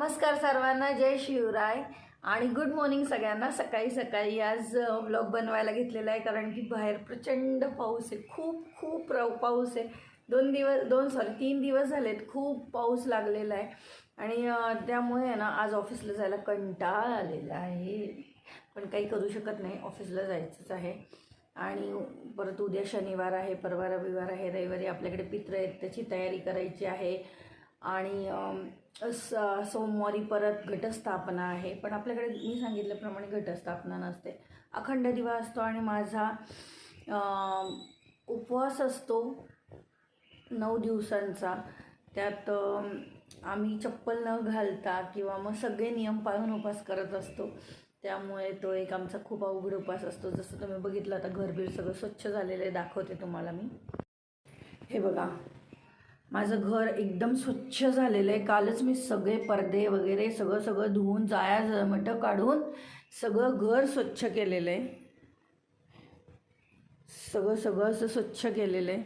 नमस्कार सर्वांना जय शिवराय. आणि गुड मॉर्निंग सगळ्यांना. सकाळी सकाळी आज ब्लॉग बनवायला घेतलेला आहे कारण की बाहेर प्रचंड पाऊस आहे. खूप खूप र पाऊस आहे. दोन दिवस दोन सॉरी तीन दिवस झालेत. खूप पाऊस लागलेला आहे. आणि त्यामुळे आहे ना आज ऑफिसला जायला कंटाळ आलेला आहे. पण काही करू शकत नाही. ऑफिसला जायचंच आहे. आणि परत उद्या शनिवार आहे परवा रविवार आहे. रविवारी आपल्याकडे पित्र आहेत त्याची तयारी करायची आहे. आणि सोमवारी परत घटस्थापना आहे. पण आपल्याकडे मी सांगितल्याप्रमाणे घटस्थापना नसते. अखंड दिवा असतो आणि माझा उपवास असतो नऊ दिवसांचा. त्यात आम्ही चप्पल न घालता किंवा मग सगळे नियम पाळून उपास करत असतो. त्यामुळे तो एक आमचा खूप अवघड उपास असतो. जसं तुम्ही बघितलं आता घरबीर सगळं स्वच्छ झालेलं आहे दाखवते तुम्हाला मी. हे बघा. माझं घर एकदम स्वच्छ झालेलं आहे. कालच मी सगळे पडदे वगैरे सगळं सगळं धुवून जाया जमटं काढून सगळं घर स्वच्छ केलेलं आहे. सगळं सगळं असं स्वच्छ केलेलं आहे.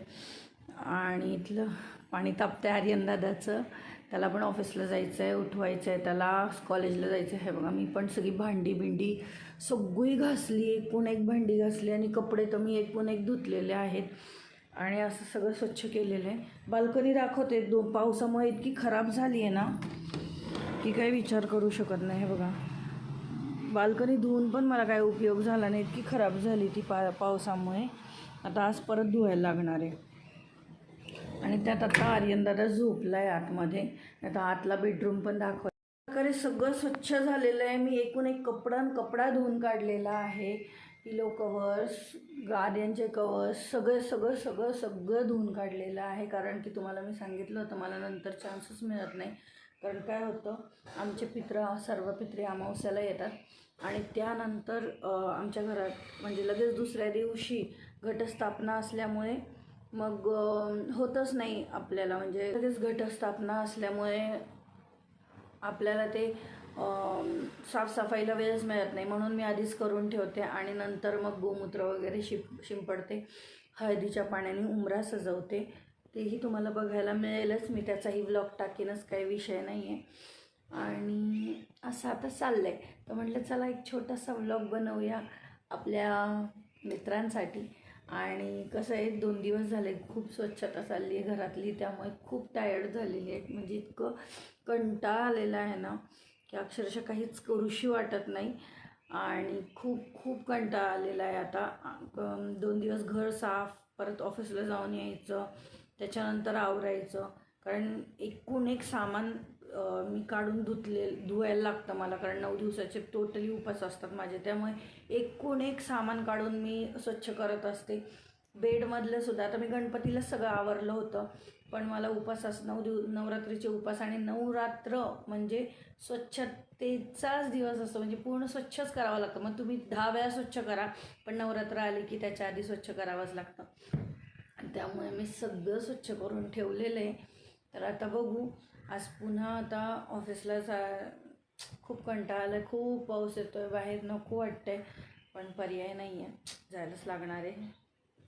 आणि इथलं पाणी तापतं आहे आर्यन दादाचं त्याला पण ऑफिसला जायचं आहे उठवायचं आहे त्याला कॉलेजला जायचं आहे बघा मी पण सगळी भांडी बिंडी सगळी घासली एकूण एक भांडी घासली आणि कपडे तर मी एकूण एक धुतलेले आहेत. आणि असं सगळं स्वच्छ केलेलं आहे. बाल्कनी दाखवते. दोन पावसामुळे इतकी खराब झाली आहे ना की काही विचार करू शकत नाही. हे बघा. बाल्कनी धुवून पण मला काय उपयोग झाला नाही. इतकी खराब झाली ती पा पावसामुळे. आता आज परत धुवायला लागणार आहे. आणि त्यात आता आर्यनदादा झोपला आहे आतमध्ये. आता आतला बेडरूम पण दाखव प्रकारे सगळं स्वच्छ झालेलं आहे. मी एकूण एक कपडा कपडा धुवून काढलेला आहे. पिलो कवर्स गाद्यांचे कवर्स सगळं सगळं सगळं सगळं धुवून काढलेलं आहे. कारण की तुम्हाला मी सांगितलं होतं मला नंतर चान्सच मिळत नाही. कारण काय होतं आमचे पित्र सर्व पित्रे अमावस्याला येतात. आणि त्यानंतर आमच्या घरात म्हणजे लगेच दुसऱ्या दिवशी घटस्थापना असल्यामुळे मग होतच नाही आपल्याला. म्हणजे लगेच घटस्थापना असल्यामुळे आपल्याला ते साफसफाईला वेळच मिळत नाही. म्हणून मी आधीच करून ठेवते आणि नंतर मग गोमूत्र वगैरे शिप शिंपडते. हळदीच्या पाण्याने उमरा सजवते. तेही तुम्हाला बघायला मिळेलच. मी त्याचाही व्लॉग टाकीनच. काही विषय नाही आहे आणि असं आता चाललं आहे तर म्हटलं चला एक छोटासा व्लॉग बनवूया आपल्या मित्रांसाठी. आणि कसं आहे दोन दिवस झाले. खूप स्वच्छता चालली आहे घरातली. त्यामुळे खूप टायर्ड झालेली आहे. म्हणजे इतकं कंटाळा आलेला आहे ना. की अक्षरशः काहीच करूशी वाटत नाही. आणि खूप खूप कंटाळा आलेला आहे आता. दोन दिवस घर साफ परत ऑफिसला जाऊन यायचं त्याच्यानंतर आवरायचं. कारण एकूण एक सामान मी काढून धुतले धुवायला लागतं मला. कारण नऊ दिवसाचे टोटली उपास असतात माझे. त्यामुळे एकूण एक सामान काढून मी स्वच्छ करत असते. बेडमधलं सुद्धा. आता मी गणपतीला सगळं आवरलं होतं पण मला उपास अस नऊ दिव नवरात्रीचे उपास आणि नवरात्र म्हणजे स्वच्छतेचाच दिवस असतो. म्हणजे पूर्ण स्वच्छच करावं लागतं. मग तुम्ही दहा वेळा स्वच्छ करा पण नवरात्र आली की त्याच्या आधी स्वच्छ करावंच लागतं. आणि त्यामुळे मी सगळं स्वच्छ करून ठेवलेलं आहे. तर आता बघू. आज पुन्हा आता ऑफिसला जा खूप कंटाळा आला आहे खूप पाऊस येतो आहे बाहेर नको वाटतंय. पण पर्याय नाही आहे जायलाच लागणार आहे.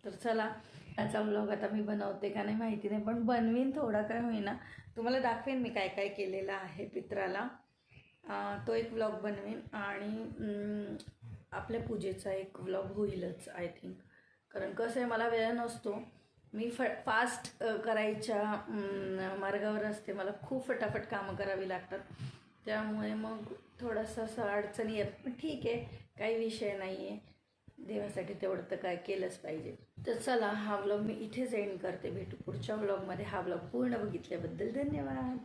तर चला त्याचा ब्लॉग आता मी बनवते का नाही माहिती नाही पण बनवीन थोडा काय होईना. तुम्हाला दाखवेन मी काय काय केलेलं आहे पित्राला. तो एक व्लॉग बनवेन आणि आपल्या पूजेचा एक व्लॉग होईलच आय थिंक कारण कसं आहे मला वेळ नसतो. मी फ फास्ट करायच्या मार्गावर असते. मला खूप फटाफट कामं करावी लागतात. त्यामुळे मग थोडंसं असं अडचणी येत. पण ठीक आहे काही विषय नाही आहे देवासाठी तेवढं तर काय केलंच पाहिजे. तर चला हा व्लॉग मी इथेच एंड करते. भेटू पुढच्या व्लॉगमध्ये हा व्लॉग पूर्ण बघितल्याबद्दल धन्यवाद.